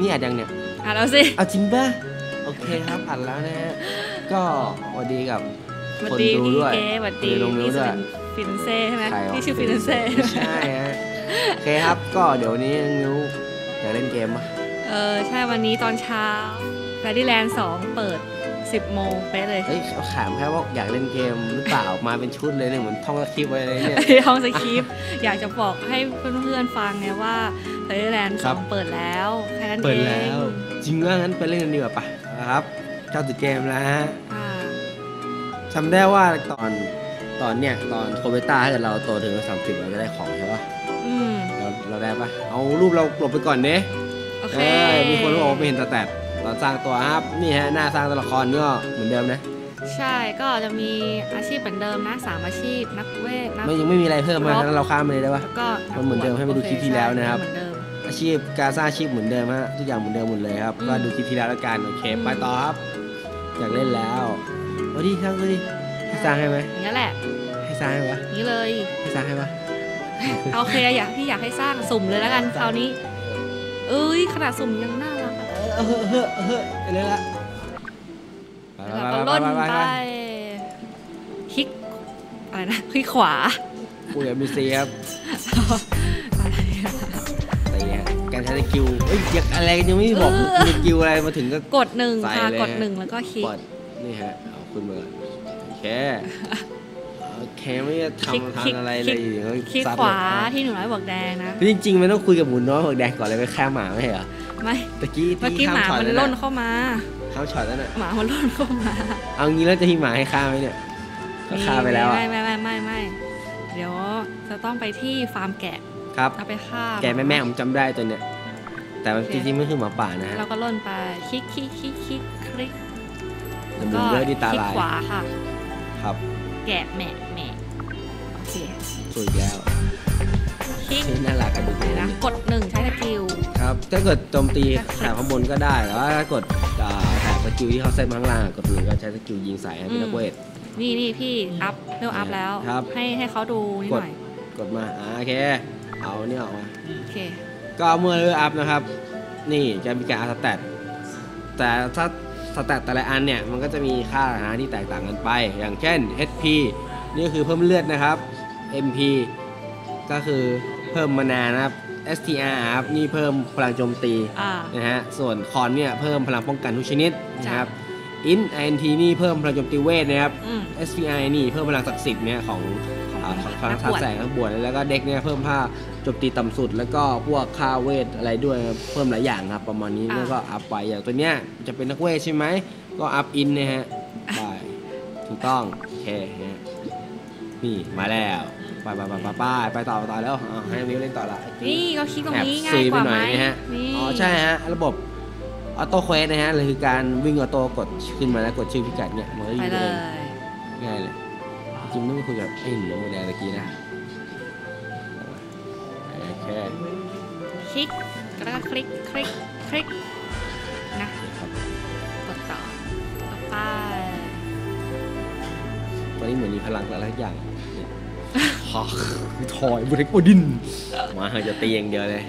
นี่อัดยังเนี่ยอะแล้วสิ เอาจริงป่ะโอเคครับอัดแล้วนะฮะก็สวัสดีกับสวัสคนดีดูพี่ด้วยเอสวัสดีคนดูลงพี่ด้วยฟินเซ่ใช่ไหมใครวะ พี่ชื่อฟินเซ่ไม่ใช่ฮะโอเคครับก็เดี๋ยวนี้นิ้วอยากเล่นเกมปะเออใช่วันนี้ตอนเช้าแฟร์ดี้แลนด์2เปิด 10 โมงเป๊ะเลยเฮ้ยเขาถามแค่ว่าอยากเล่นเกมหรือเปล่า มาเป็นชุดเลยเนี่ยเหมือนท่องสคริปต์ไว้เลยเนี่ยห้องสคริปต์อยากจะบอกให้เพื่อนๆฟังไงว่าแฟร์ดี้แลนด์ครับ2เปิดแล้วแค่นั้นเองเปิดแล้ว จริงว่างั้นไปเล่นกันดีกว่าปะนะครับเข้าสู่เกมแล้วฮะอ่าจำได้ว่าตอนตอนเนี่ยตอนโคเบต้าถ้าเกิดเราโตถึงสามสิบเราจะได้ของใช่ปะอืมเราเราได้ปะเอารูปเรากลบไปก่อนเด้โอเคเอ้ยมีคนบอกว่าไม่เห็นสแตทต อนสร้างตัวครับ นี่ฮะหน้าสร้างตัวละครก็เหมือนเดิมนะ ใช่ก็จะมีอาชีพเหมือนเดิมนะสามอาชีพนักเวทนัก ไม่ยังไม่มีอะไรเพิ่มมาลบฉะนั้นเราข้ามไปเลยได้ปะแล้วก็มันเหมือนเดิมให้ไปดูคลิปที่แล้วนะครับ เหมือนเดิมอาชีพการสร้างอาชีพเหมือนเดิมฮะทุกอย่างเหมือนเดิมหมดเลยครับอืมก็ดูคลิปที่แล้วแล้วกันโอเคอืมไปต่อครับอยากเล่นแล้วเอาดิสร้างดิให้สร้างให้ไหมอย่างนี้นแหละให้สร้างให้ปะอย่างนี้เลยให้สร้างให้ปะโอเคอยากพี่อยากให้สร้างสุ่มเลยแล้วกันคราวนี้ เอ้ยขนาดสุ่มยังน่ารักอะ เออเฮ้อเฮ้อเฮ้อไปเลยละแล้วก็ล่นไปคลิกอะไรนะคลิกขวาคุยกับมีซีครับอะไรอะการใช้สกิลเอ้ยอยากอะไรยังไม่บอกเออมีสกิลอะไรมาถึงก็กดหนึ่งส่ค่ะเลยกดหนึ่งแล้วก็คลิกนี่ฮะเอาขึ้นมาก่อนโอเคโอเคไม่ได้ทำคลิกทำอะไรเลลิยกอยู่ก็คลิกขวาเลยที่หนูน้อยบอกแดงนะจริงๆมันต้องคุยกับหมุนน้อยหัวแดงก่อนเลยไปฆ่าหมาไม่ใช่เหรอ ไม่ตะกี้เมื่อกี้ที่หมาข้ช็อตมันแล้วล่นนะเข้ามาข้ามช็อตแล้วน่ะหมามันล่นเข้ามา เอางี้แล้วจะมีหมาให้ฆ่าไหมเนี่ยก็ฆ่าไปแล้วอะไม่ไม่ไม่ไม่ไม่เดี๋ยวจะต้องไปที่ฟาร์มแกะครับเอาไปฆ่าแกแม่แม่ผมจำได้ตัวเนี้ยแต่มันโอเคจริงๆไม่คือหมาป่านะฮะเราก็ล่นไปคลิกคลิกคลิกคลิกคลิกแต่หมุนเยอะดีตาคลิกลายขวาค่ะ ครับ แกะแหมะแหมะโอเคสวยอีกแล้วคลิกนี่น่ารักกันดูไหนนะกด ถ้าเกิดโจมตีครับแถบข้างบนก็ได้แต่ว่าถ้ากดอ่าแถบสกิลที่เขาเซตมาข้างล่างกดหนึ่งก็ใช้สกิลยิงใส่ให้เป็นนักเวท นี่นี่พี่อัพเร็วอัพแล้ว ครับ ให้ให้เขาดูนิดกดหน่อยกดมาอ่าโอเค เอาเนี่ยออกมา โอเค ก็เมื่อเลือกอัพนะครับ นี่จะมีการอัพสแตทแต่ถ้าสแตทแต่ละอันเนี่ยมันก็จะมีค่าหาที่แตกต่างกันไป อย่างเช่น HP นี่ก็คือเพิ่มเลือดนะครับ MP ก็คือเพิ่มมานานะครับ STR ครับนี่เพิ่มพลังโจมตีอ่า นะฮะส่วนคอนเนี่ยเพิ่มพลังป้องกันทุกชนิดนะครับจ้ IN INT นี่เพิ่มพลังโจมตีเวทนะครับ อืม SPI นี่เพิ่มพลังศักดิ์สิทธิ์เนี่ยของของอ่าของพลันังกทับวชแสงนักบวชแล้วก็เด็กเนี่ยเพิ่มค่าโจมตีต่ำสุด แล้วก็พวกค่าเวทอะไรด้วยครับเพิ่มหลายอย่างครับประมาณนี้อ่า แล้วก็อัพไปอย่างตัวเนี้ยจะเป็นนักเวทใช่ไหมก็อัพอินนะฮะไปถูกต้องโอเคฮะนี่มาแล้ว ไปไปไปไปไปไปต่อไปต่อแล้วอ่าให้นิ้วเล่นต่อละนี่ก็คลิกตรงแอบนี้ง่าซุยยกไปว่าหน่ไหอมยนะฮะนี่อ๋อใช่ฮะระบบออโต้เควสนะฮะหรือคือการวิ่งออโต้กดขึ้นมาแล้วกดชื่อพิกัดเนี่ยมันก็ไปยิงเลไปยเลยง่ายเลยจริงๆไม่ได้คุยกับไอ้หนูแดงตะกี้นะโอเคคลิกแล้วก็คลิกคลิกคลิกนะครับกดต่อต่อไป ตอนนี้เหมือนมีพลังอะไรสักอย่าง เนี่ยฮอกถอยบุเรกโอดิน มาจะตีอย่างเดียวเลย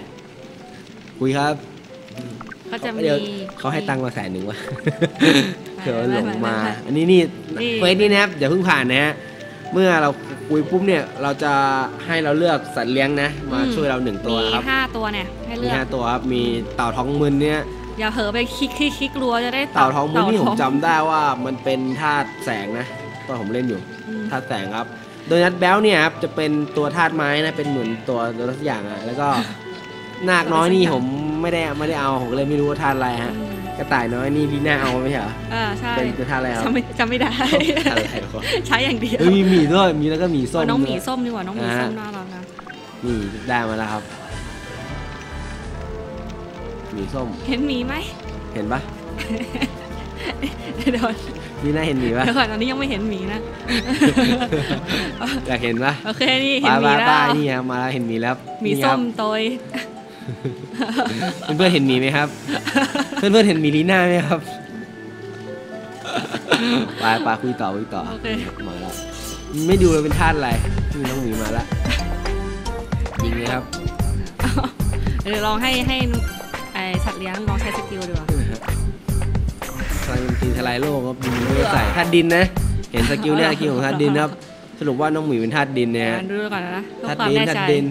คุยครับก็จะมีเดี๋ยวเขาให้ตังค์มาแสนหนึ่งวะเผื่อหลงมาไไไอันนี้นี่นี่เฟสนี้นะครับอย่าเพิ่งผ่านนะฮะ เมื่อเราคุยปุ๊บเนี่ยเราจะให้เราเลือกสัตว์เลี้ยงนะ มาอืมช่วยเราหนึ่งตัวมีครับห้าตัวเนี่ยให้มีเลือกห้าตัวครับมีเต่าท้องมึนเนี่ยอย่าเผลอไปคลิกคลิกคลิกรัวจะได้เต่าท้องมึนนี่ผมเต่าท้องจำได้ว่ามันเป็นธาตุแสงนะตอนผมเล่นอยู่อืมธาตุแสงครับ โดยนัดแบลเนี่ยครับจะเป็นตัวธาตุไม้นะเป็นเหมือนตัวตัวสักอย่างอะแล้วก็นาคน้อยนี่ผมไม่ได้ไม่ได้เอาผมก็เลยไม่รู้ว่าธาตุอะไรฮะอืมกระต่ายน้อยนี่ลีน่าเอาไม่ใช่เหรออ่าใช่เป็นเป็นธาตุอะไรครับจำไม่จำไม่ได้ธาตุอะไรวะใช้อย่างเดียวเฮ้ยมีหมีด้วยมีแล้วก็หมีส้มเอาน้องหมีด้วยส้มดีกว่าน้องหมีอ่าส้มน่ารักนะนี่ได้มาแล้วครับหมีส้ม เห็นหมีไหมเห็นปะเดี๋ย วนี่น่าเห็นหมีปะเดี๋ยวก่อนตอนนี้ยังไม่เห็นหมีนะ อยากเห็นปะโอเคนี่ปเห็นหมีลาแล้ป้าวนี่ครับมาแล้วเห็นหมีแล้วหมีนี่คส้รับมโตยเพื่อนๆเห็นหมีไหมครับ เพื่อนๆเห็นหมีลีน่าไหมครับปลาปลาคุยต่อคุยต่อโอเคมาแล้วไม่ดูเลยเป็นธาตุอะไรนี่น้องหมีมาแล้วยิงเลยครับเดี๋ยวลองให้ให้ไอ้สัตว์เลี้ยงลองใช้สกิลดีกว่าพ ลังโจมตีทลายโลกครับดินไม่ได้ใส่ธาตุดินนะ เห็นสกิลเนี่ยสกิลของธาตุดินครับ สรุปว่าน้องหมีเป็นธาตุดินเนี่ยฮะอ่านดูก่อนนะเพื่อธาตุความดินแน่ธาใจตุดิน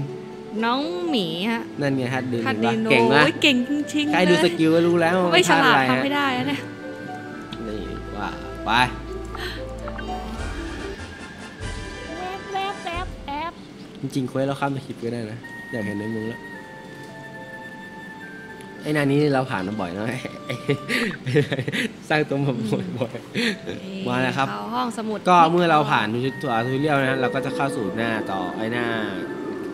น้องหมีฮะ นั่นไงธาตุดินธาตุเห็ดินนปะเก่งนะโอ้ยเก่งจริงๆใครดูเลยสกิลก็รู้แล้วว่าไม่ฉธาตุลาอะดไรทำฮะไม่ได้นะเนี่ยนี่ว่าไปแวบแวบแวบจริงๆเควสเราข้ามสคริปต์ก็ได้นะ อยากเห็นในมึงแล้ว ไอ้นานนี้เราผ่านมาบ่อยเนอะไอ้สร้างตัวมาบ่อยๆมาแล้วครับเข้าห้องสมุดก็เมื่อเราผ่านทุกตัวทุกเรียวนะเราก็จะเข้าสู่หน้าต่อไอ้หน้า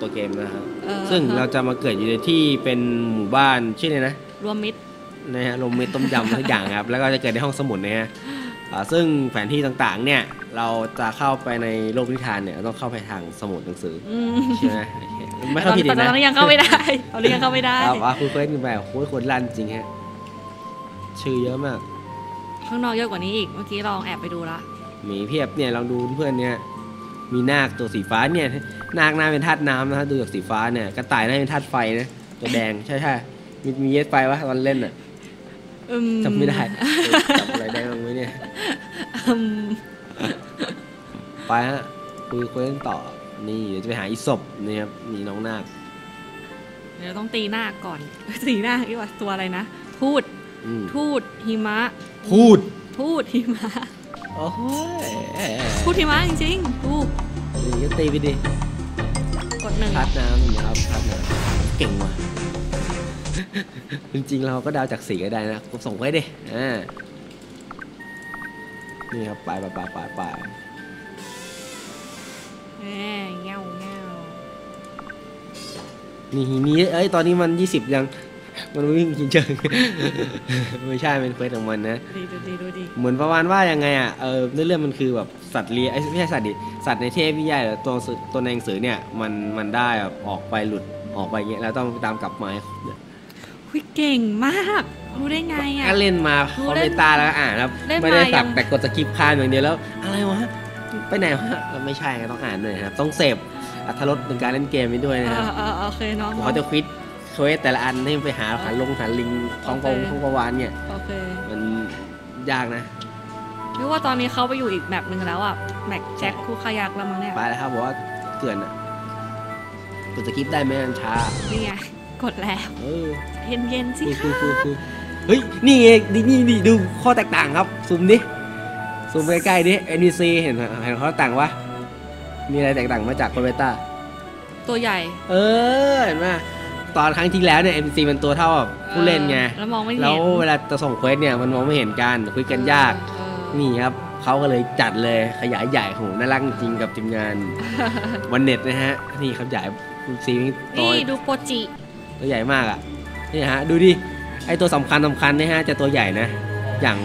ตัวเกมนะครับออซึ่งเราจะมาเกิดอยู่ในที่เป็นหมู่บ้านชื่ออะไรนะ รวมมิตรนะฮะลมเม็ดต้มยำทุกอย่างครับ แล้วก็จะเกิดในห้องสมุดนะฮะอ่าซึ่งแผนที่ต่างๆเนี่ย เราจะเข้าไปในโลกนิทานเนี่ยต้องเข้าไปทางสมุดหนังสืออืมใช่ไหมโอเค ไม่เข้าผิดแต่เลยตนะอนนี้ยังเข้าไม่ได้ตอนนี้ยังเข้าไม่ได้ครับอะคุยเควสกันไปโอ้ยคนลั่นจริงฮะชื่อเยอะมาก ข้างนอกเยอะกว่านี้อีกเมื่อกี้ลองแอบไปดูละมีเพียบเนี่ยลองดูเพื่อนเนี่ยมีนาคตัวสีฟ้าเนี่ยนาคหน้าเป็นธาตุน้ำนะฮะดูจากสีฟ้าเนี่ยกระต่ายหน้าเป็นธาตุไฟนะตัวแดงใช่ใช่มีมีเยสไฟวะตอนเล่นอะอืมจำไม่ได้เออจำอะไรได้บ้างไหมเนี่ยอืมไปฮะคุยคุยกันต่อ นี่เดี๋ยวจะไปหาอีศพนี่ครับมีน้องนาคเดี๋ยวต้องตีหน้าก่อน ตีหน้าดีกว่าตัวอะไรนะพูดอืมพูดหิมะ พูดพูดหิมะโอ้ยพูดหิมะจริงๆดูนี่ก็ตีไปดิกดหนึ่งพัดน้ำนะครับพัดน้ำเก่งว่ะ จริงๆเราก็ดาวจากสีก็ได้นะผมส่งไว้ดิอ่านี่ครับไปไปไปไปไปแหม เงี้ยวเงี้ยวนี่มีเอ้ยตอนนี้มัน20ยัง มันวิ่งเชิง ไม่ใช่เป็นเควสของมันนะ ดีดูดีดูดีเหมือนประมาณว่ายังไงอะ เออเรื่องมันคือแบบสัตว์เลี้ยงเอ้ยไม่ใช่สัตว์ดิ สัตว์ในเทพวิทยาหรือตัวหนังสือตัวในหนังสือเนี่ย มันมันได้แบบออกไปหลุดออกไปอย่างเงี้ยแล้วต้องตามกลับมาให้ครบเนี่ยหุยเก่งมาก รู้ได้ไงอะ ก็เล่นมารู้คอมเล่เมนตาแล้วก็อ่านครับ เล่นไม่ได้มาสัยักงแต่กดสกิปคานอย่างเดียวแล้ว อะไรวะ ไปไหนวะเออไม่ใช่ก็ต้องอ่านด้วยนะครับ ต้องเสพอัธรสในการเล่นเกมไปด้วยเอนะครับอเออโอเคน้องเขาจะควิดเควสแต่ละอันให้ไปหาหาลงหาลิงท้องปงท้องประวานเนี่ยโอเคมันยากนะนึกว่าตอนนี้เขาไปอยู่อีกแมปหนึ่งแล้วอะแมปแจ็คคู่ขายักแล้วมั้งเนี่ยไปแล้วครับบอกว่าเกินอะกดสกิปได้ไหมมันช้านี่ไงกดแล้วเออเย็นเย็นๆสิคือคะคือคือคือเฮ้ยนี่เองนี่นี่นี่ดูข้อแตกต่างครับซูมดิ ซูมใกล้ๆดิ NPC เห็นเห็นข้อแตกต่างวะมีอะไรแตกต่างมาจากคอมเมตาตัวใหญ่ เออเห็นไหมตอนครั้งที่แล้วเนี่ย NPC มันตัวเท่ากับผู้เล่นไงออแล้วมองไม่เห็นแล้วเวลาจะส่งเควสเนี่ยมันมองไม่เห็นกันคุยกันยากเออนี่ครับเขาก็เลยจัดเลยขยายใหญ่โหน่ารักจริงกับทีมงานวันเน็ตนะฮะนี่ครับใหญ่ซีนี่ตัวนี่ดูโปจิตัวใหญ่มากอะนี่ฮะดูดิไอตัวสำคัญสำคัญเนี่ยฮะจะตัวใหญ่นะ อย่าง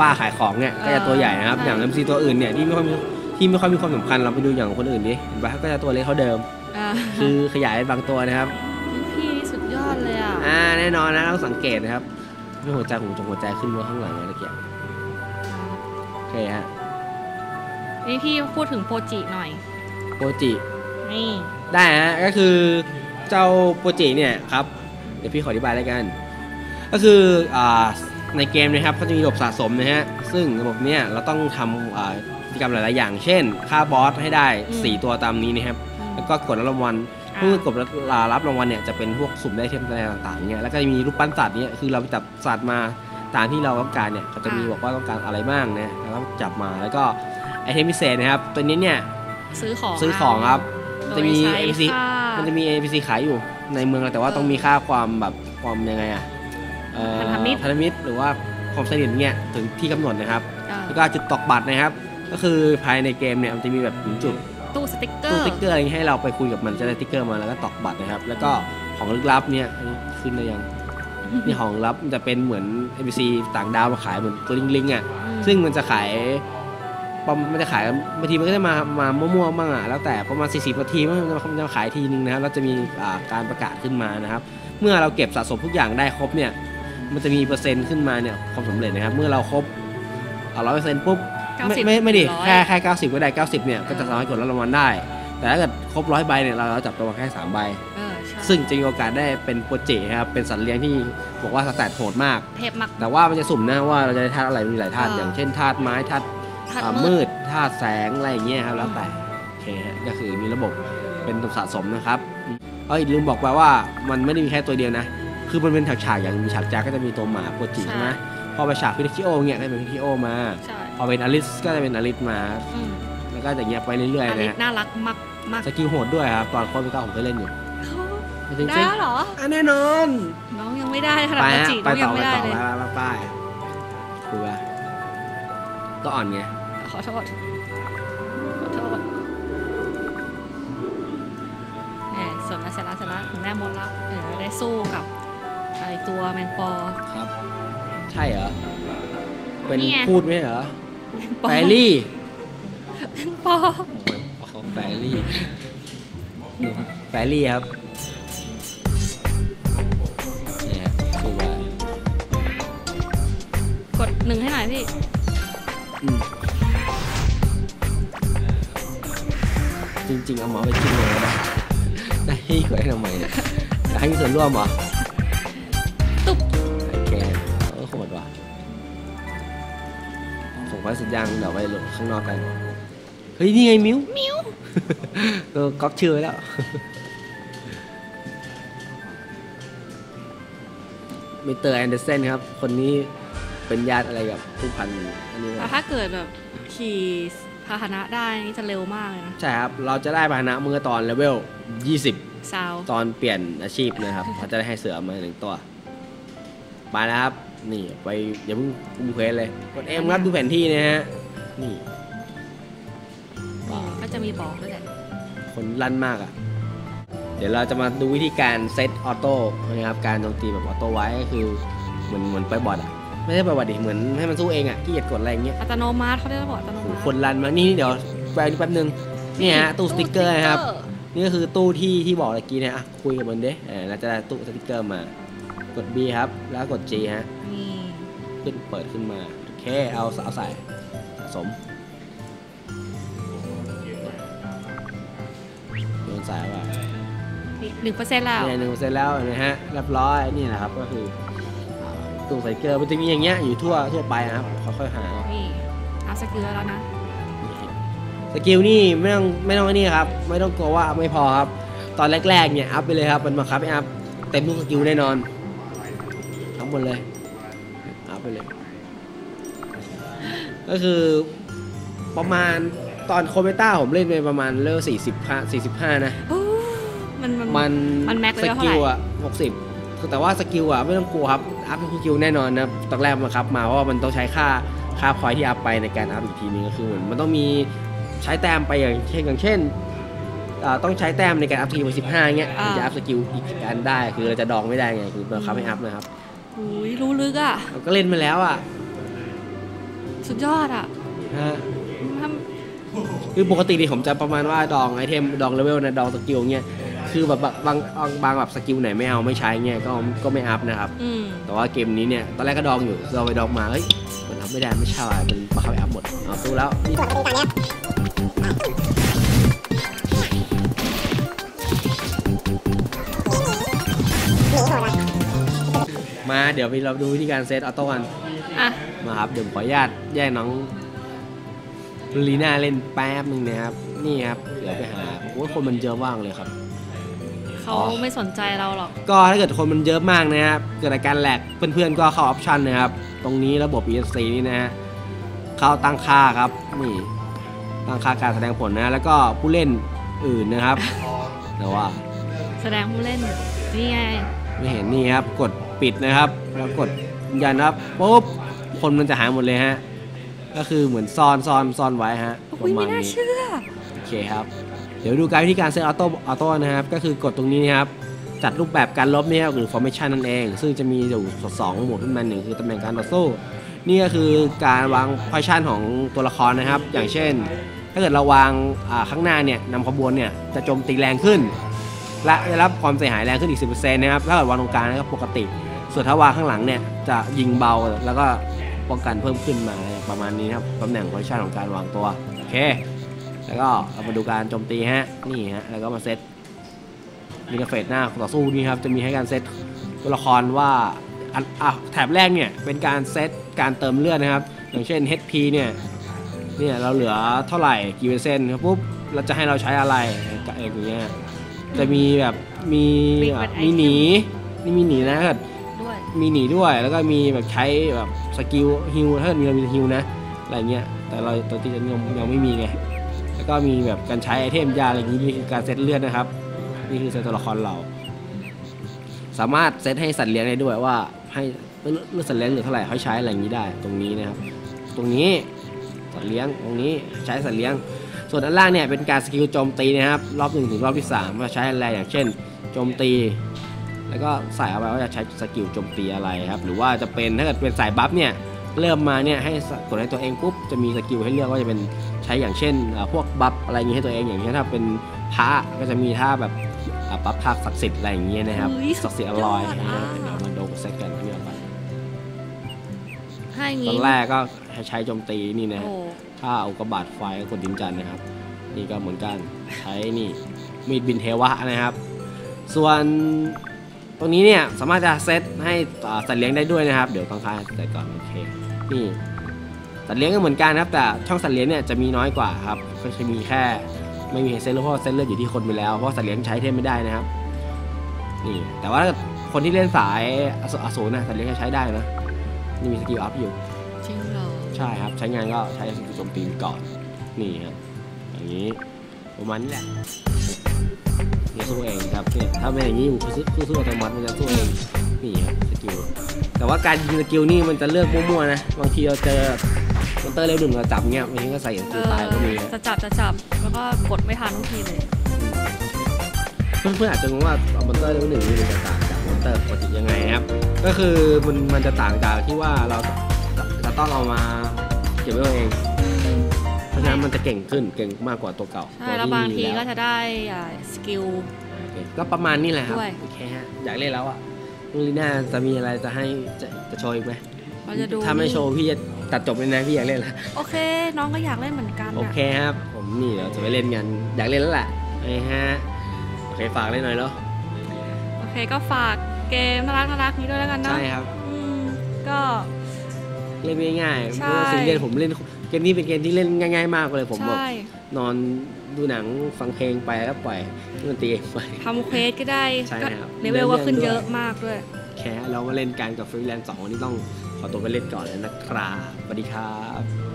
ป้าขายของเนี่ยก็จะตัวใหญ่นะครับ อย่าง MC ตัวอื่นเนี่ยที่ไม่ค่อยมีที่ไม่ค่อยมีความสำคัญเราไปดูอย่างคนอื่นดิเห็นปะก็จะตัวเล็กเท่าเดิมอ่าคือขยายบางตัวนะครับ พี่นี่สุดยอดเลยอะ อ่าแน่นอนนะต้องสังเกตนะครับไม่หัวใจของจงหัวใจขึ้นมาข้างหลังอะไรเกี่ยวโอเคฮะนี่พี่พูดถึงโปจิหน่อย โปจินี่ได้ฮะก็คือเจ้าโปรเจกต์เนี่ยครับ เดี๋ยวพี่ขออธิบายแล้วกัน ก็คืออ่า ในเกมนะครับเขาจะมีระบบสะสมนะฮะ ซึ่งระบบเนี้ยเราต้องทำอ่ากิจกรรมหลาย ๆ อย่าง เช่นฆ่าบอสให้ได้ 4 ตัวตามนี้นะครับ แล้วก็กดรับรางวัลอ่าเมื่อกดรับรางวัลเนี่ยจะเป็นพวกสุ่มได้เทมอะไรต่างๆเนี่ยแล้วก็จะมีรูปปั้นสัตว์เนี่ยคือเราไปจับสัตว์มาตามที่เราต้องการเนี่ยเขาจะมีบอกว่าต้องการอะไรบ้างนะแล้วก็จับมาแล้วก็ไอเทมพิเศษนะครับ ตัวนี้เนี่ยซื้อของซื้อของครับโดจะยมีใช้ NPC ค่ามันจะมี NPC ขายอยู่ในเมืองแต่ว่าเออต้องมีค่าความแบบความยังไงอะ เอ่อพันธมิตร พันธมิตรหรือว่าความสนิทเนี่ยถึงที่กำหนดนะครับ อ่าแล้วก็จุดตอกบัตรนะครับ ก็คือภายในเกมเนี่ยมันจะมีแบบจุดตู้สติ๊กเกอตู้ร์สติ๊กเกอร์อะไรให้เราไปคุยกับมันจะได้สติ๊กเกอร์มาแล้วก็ตอกบัตรนะครับ แล้วก็ของลึกลับเนี่ยอันนี้ขึ้นได้ยัง นี่ของลึกลับมันจะเป็นเหมือน NPC ต่างดาวมาขายเหมือนตัวลิงลิงๆอะอืมซึ่งมันจะขายประมาณมันจะขายบางทีมันก็จะมามามั่วๆบ้างอะแล้วแต่ประมาณ 40นาทีมันจะมันจะขายทีนึงนะครับแล้วจะมีอ่าการประกาศขึ้นมานะครับ เมื่อเราเก็บสะสมทุกอย่างได้ครบเนี่ย มันจะมีเปอร์เซ็นต์ขึ้นมาเนี่ยความสำเร็จนะครับ เมื่อเราครบร้อยเปอร์เซ็นต์ปุ๊บไม่90ไม่ไม่ดิร้อยแค่แค่เก้าสิบก็ได้เก้าสิบเนี่ยก็จะสามารถกดรับรางวัลได้ แต่แต่ถ้าเกิดครบร้อยใบเนี่ยเราเราจับตัวมาแค่สามใบเออใช่ซึ่งจะมีโอกาสได้เป็นโปรเจกต์ครับ เป็นสัตว์เลี้ยงที่บอกว่าสแตทโหดมาก เทพมาก แต่ว่ามันจะสุ่มนะว่าเราจะได้ธาตุอะไรมีหลายธาตุเออออย่างเช่นธาตุไม้ธาตุทัดอ่ามืมืดดธาตุแสงอะไรอย่างเงี้ยครับแล้วแต่โอเคฮะก็คือมีระบบเป็นตัวสะสมนะครับเอ้ยลืมบอกไปว่ามันไม่ได้มีแค่ตัวเดียวนะ คือมันเป็นฉากๆอย่างมีฉากจากก็จะมีตัวหมาโปรจิใช่ไหมพอไปฉากพิทิคิโอเนี่ยก็จะเป็นพิทิคิโอมา ใช่พอเป็นอลิสก็จะเป็นอลิสมา อืมแล้วก็อย่างเงี้ยไปเรื่อยอันๆนะนี้ฮะน่ารักมากมากสกิลโหดด้วยครับตอนโควิดเก้าผมเคยเล่นอยู่จริงได้แล้วเหรอๆอะแน่นอนน้องยังไม่ได้ขนาดไปโมฮะจิไปน้องยัต่องไปไม่ได้ต่อเลยไปไปไปคุยไปก็อ่อนไง ขอโทษ ขอโทษแหมเสร็จแล้วเสร็จแล้วเสร็จแล้วถึงแม่มดแล้วเดี๋ยวได้สู้กับ ไอตัวแมงปอ ครับ ใช่เหรอ เป็นนี่ไง พูดไหมเหรอแมงปอแฟรี่แมงปอแฟรี่แฟรี่ครับเนี่ยคือว่ากดหนึ่งให้หน่อยพี่ อืมจริงๆ เอาหมอไปจิ้มเลยก็ได้ได้ให้กดให้ทำไมเนี่ยอยากให้มีส่วนร่วมเหรอตุ๊บ โอเออโหดว่ะส่งไปสัญญาณเดี๋ยวไปลงข้างนอกกัน เฮ้ย นี่ไงมิวมิวเออก๊อปชื่อไว้แล้วมิสเตอร์แอนเดอร์เซนครับ คนนี้เป็นญาติอะไรกับผู้พันอันนี้แต่ถ้าเกิดแบบขี่พาหนะได้นี่จะเร็วมากเลยนะ ใช่ครับ เราจะได้พาหนะเมื่อตอนเลเวล 20 ซาว ตอนเปลี่ยนอาชีพนะครับเขาจะได้ให้เสือมาหนึ่งตัว ไปแล้วครับ นี่ไปอย่าเพิ่งอุ้มเควสเลย กดเอ็มครับดูแผนที่นะฮะ นี่ว้าวก็จะมีบอกด้วยแหละคนลั่นมากอะ่ะ เดี๋ยวเราจะมาดูวิธีการเซตออโต้นะครับ การโจมตีแบบออโต้ไว้ก็คือเหมือนเหมือนไปบอดอะไม่ใช่ไปบอดดิเหมือนให้มันสู้เองอะ่ะขี้เกียจกดอะไรอย่างเงี้ยอัตโนมัติเขาได้บอกอัตโนโอ้โหมัติคนลั่นมากนี่เดี๋ยวแปลแป๊บนึงนี่ฮะตู้สติ๊กเกอร์นะครับ นี่ก็คือตู้ที่ที่บอกเมื่อกี้นะอะคุยกับมันเด้เออเราจะได้ตู้สติกเกอร์มา กด B ครับ แล้วกด G ฮะ นี่ ขึ้นเปิดขึ้นมา โอเค เอาเอาใส่สะสมโดนใส่ว่าหนึ่งเปอร์เซ็นต์แล้วเนี่ยหนึ่งเปอร์เซ็นต์แล้วเห็นไหมฮะเรียบร้อยนี่นะครับก็คืออ่าตู้สติกเกอร์มันจะมีอย่างเงี้ยอยู่ทั่วทั่วไปนะครับค่อยๆหานี่เอาสกิลแล้วนะสกิลนี่ไม่ต้องไม่ต้องไอ้นี่ครับ ไม่ต้องกลัวว่าไม่พอครับ ตอนแรกๆเนี่ยอัพไปเลยครับมันบังคับให้อัพเต็มทุกสกิลแน่นอน ทั้งหมดเลยอัพไปเลย ก็คือประมาณตอนโคเมต้าผมเล่นไปประมาณเลเวลสี่สิบห้าสี่สิบห้านะโอ้มันมันมันมันแม็กสเลเวลเท่ากิไหร่ลอะหกสิบแต่ว่าสกิลอะไม่ต้องกลัวครับ อัพทุกสกิลแน่นอนนะตอนแรกมันครับมาเพราะว่ามันต้องใช้ค่าค่าพอยที่อัพไปในการอัพอีกทีนึงก็คือเหมือนมันต้องมีใช้แต้มไปอย่างเช่นอย่างเช่นอ่าต้องใช้แต้มในการอัพทีไปสิบห้าเงี้ยถึงจะอัพสกิลอีกอันได้คือเราจะดองไม่ได้ไงคือบังคับให้อัพนะครับ อุ้ยรู้ลึกอะ เราก็เล่นมาแล้วอะสุดยอดอะฮะทคือปกตินี่ผมจะประมาณว่าดองไอเทมดองเลเวลนะดองสกิลเงี้ยคือแบบบางบางบางแบบสกิลไหนไม่เอาไม่ใช้เงี้ยก็ก็ไม่อัพนะครับำอืมแต่ว่าเกมนี้เนี่ยตอนแรกก็ดองอยู่เราไปดองมาเฮ้ยมันอัพไม่ได้ไม่ใช่ว่ะมันบังคับให้อัพหมดเอาตู้แล้วนี่ มาเดี๋ยวไปเราดูวิธีการเซตออโต้กันอะมาครับเดี๋ยวผมขออนุญาตแยกน้องลีน่าเล่นแป๊บนึงนะครับ นี่ครับเดี๋ยวไปหาโอ้ยคนมันเยอะมากเลยครับเขาอ๋อไม่สนใจเราหรอก ก็ถ้าเกิดคนมันเยอะมากนะครับ เกิดอาการแหลกเพื่อนๆก็เข้าออปชันนะครับ ตรงนี้ระบบ ESC นี่นะฮะเข้าตั้งค่าครับนี่ตั้งค่าการแสดงผลนะ แล้วก็ผู้เล่นอื่นนะครับแต่ว่า แสดงผู้เล่นนี่ไงไม่เห็นนี่ครับ กด ปิดนะครับ แล้วกดยืนยันครับปุ๊บคนมันจะหายหมดเลยฮะก็คือเหมือนซ่อนซ่อนซ่อนไว้ฮะปอุ้ยระมาไม่ณน่านี้เชื่อโอเคครับ เดี๋ยวดูการวิธีการเซตออโต้ออโต้นะครับ ก็คือกดตรงนี้นะครับจัดรูปแบบการลบเนี่ยหรือ formation นั่นเอง ซึ่งจะมีอยู่สองหมวดขึ้นมาหนึ่งคือตำแหน่งการต่อสู้นี่ก็คือการวาง position ของตัวละครนะครับ อย่างเช่น ถ้าเกิดเราวางอ่าข้างหน้าเนี่ยนำขบวนเนี่ยจะโจมตีแรงขึ้น และได้รับความเสียหายแรงขึ้นอีก 10%นะครับถ้าเกิดวางตรงกลางก็ปกติ ส่วนถ้าวางข้างหลังเนี่ยจะยิงเบาแล้วก็ป้องกันเพิ่มขึ้นมาประมาณนี้ครับตำแหน่ง position ของการวางตัวโอเค แล้วก็เรามาดูการโจมตีฮะนี่ฮะแล้วก็มาเซตมีกระเฟสหน้าต่อสู้นี่ครับจะมีให้การเซตตัวละครว่าอันอะแถบแรกเนี่ยเป็นการเซตการเติมเลือดนะครับ อย่างเช่น HP เนี่ยเนี่ยเราเหลือเท่าไหร่กี่เปอร์เซ็นต์ครับปุ๊บเราจะให้เราใช้อะไรกับอย่างเงี้ย จะมีแบบมีมีแบบเป็นมี item หนีนี่มีหนีนะถ้าเกิดด้วยมีหนีด้วยแล้วก็มีแบบใช้แบบสกิลฮิวถ้าเกิดมีเรามีฮิวนะอะไรเงี้ยแต่เราตัวที่ยังยังไม่มีไงแล้วก็มีแบบการใช้ไอเทมยาอะไรอย่างนี้นี่คือการเซตเลือดนะครับ นี่คือเซตตัวละครเรา สามารถเซตให้สัตว์เลี้ยงได้ด้วยว่าให้เลือดสัตว์เลี้ยงเหลือเท่าไหร่เขาใช้อะไรอย่างนี้ได้ ตรงนี้นะครับ ตรงนี้สัตว์เลี้ยงตรงนี้ใช้สัตว์เลี้ยง ส่วนอันล่างเนี่ยเป็นการสกิลโจมตีนะครับรอบหนึ่งถึงรอบที่สามว่าใช้อะไรอย่างเช่นโจมตี แล้วก็ใส่เอาไว้ว่าจะใช้สกิลโจมตีอะไรครับหรือว่าจะเป็นถ้าเกิดเป็นสายบัฟเนี่ยเริ่มมาเนี่ยให้กดให้ตัวเองปุ๊บจะมีสกิลให้เลือกว่าจะเป็นใช้อย่างเช่นอ่าพวกบัฟอะไรอย่างงี้ให้ตัวเองอย่างเช่นถ้าเป็นพระก็จะมีท่าแบบอ่าบัฟทักศักดิ์สิทธิ์อะไรอย่างเงี้ยนะครับอุ๊ยศักดิ์สิทธิ์อลอยสุดยอดนะอะเดี๋ยวมาดูเซตกันที่เอาไปให้ตงี้อนแรกก็ให้ใช้โจมตีนี่นะ โอ้ถ้าอากระบาดไฟก็กดดินจันนะครับ นี่ก็เหมือนกันใช้นี่มีดบินเทวะนะครับ ส่วนตรงนี้เนี่ยสามารถจะเซตให้สัตว์เลี้ยงได้ด้วยนะครับ เดี๋ยวต้องค่าแต่ก่อนโอเคนี่สัตว์เลี้ยงก็เหมือนกันครับ แต่ช่องสัตว์เลี้ยงเนี่ยจะมีน้อยกว่าครับก็จะมีแค่ไม่มีเซตเลือดเพราะว่าเซตเลือดอยู่ที่คนไปแล้วเพราะสัตว์เลี้ยงใช้เทมไม่ได้นะครับนี่แต่ว่าคนที่เล่นสายอสูรนะสัตว์เลี้ยงใช้ได้นะนี่มีสกิลอัพอยู่ ใช่ครับ ใช้งานก็ใช้สกิลโจมตีก่อน นี่ครับอย่างนี้ประมาณนี้แหละนี่สู้เองครับเนี่ยถ้าไม่อย่างนี้อยู่คือคือสู้อัตโนมัติมันจะสู้เองนี่ครับสกิลแต่ว่าการยิงสกิลนี่มันจะเลือกมั่วๆนะบางทีเราเจอมอนเตอร์เลเวลหนึ่งเราจับเงี้ยบางทีก็ใส่สเอกิลอตายก็มีครับจะจับจะจับแล้วก็กดไม่ทันทุกทีเลยเพื่อนๆอาจจะงงว่ามอนเตอร์เลเวลหนึ่งนี่มันจะต่างจากมอนเตอร์ปกติยังไงนะครับ ก็คือมันมันจะต่างจากที่ว่าเราจะ ต้องเอามาเก็บไว้เอง เพราะฉะนั้นมันจะเก่งขึ้นเก่งมากกว่าตัวเก่าใช่ตัแล้วที่บางมีทีอยู่ก็แล้วจะได้อ่าสกิลโอเคก็ประมาณนี้แหละครับด้วยโอเคฮะอยากเล่นแล้วอะลุงลีน่าจะมีอะไรจะให้จะจะโชว์อีกไหมเราจะดูถ้าไม่โชว์พี่จะตัดจบเลยนะพี่อยากเล่นแล้วโอเค น้องก็อยากเล่นเหมือนกันโอนะเคครับ ผมนี่เดี๋ยวจะไปเล่นกันอยากเล่นแล้วแหละไอ้ฮะโอเคฝากเล่นหน่อยแล้วโอเคก็ฝากเกมน่ารักน่ารักนี้ด้วยแล้วกันเนาะใช่ครับอืมก็ เล่นง่ายๆใช่ ไม่ต้องซีเรียสผมเล่นเกมนี้เป็นเกมที่เล่นง่าย ๆ มากเลยผมแบบใช่นอนดูหนังฟังเพลงไปแล้วปล่อยให้มันตีเองไป ทำเควสก็ได้ใช่ก็ครับเลเวลก็ขึ้นเรื่เยอยๆอะมากด้วย แค่เรามาเล่นกันกับฟรีแลนซ์สองวันนี้ต้องขอตัวไปเล่นก่อนเลยนะครับสวัสดีครับ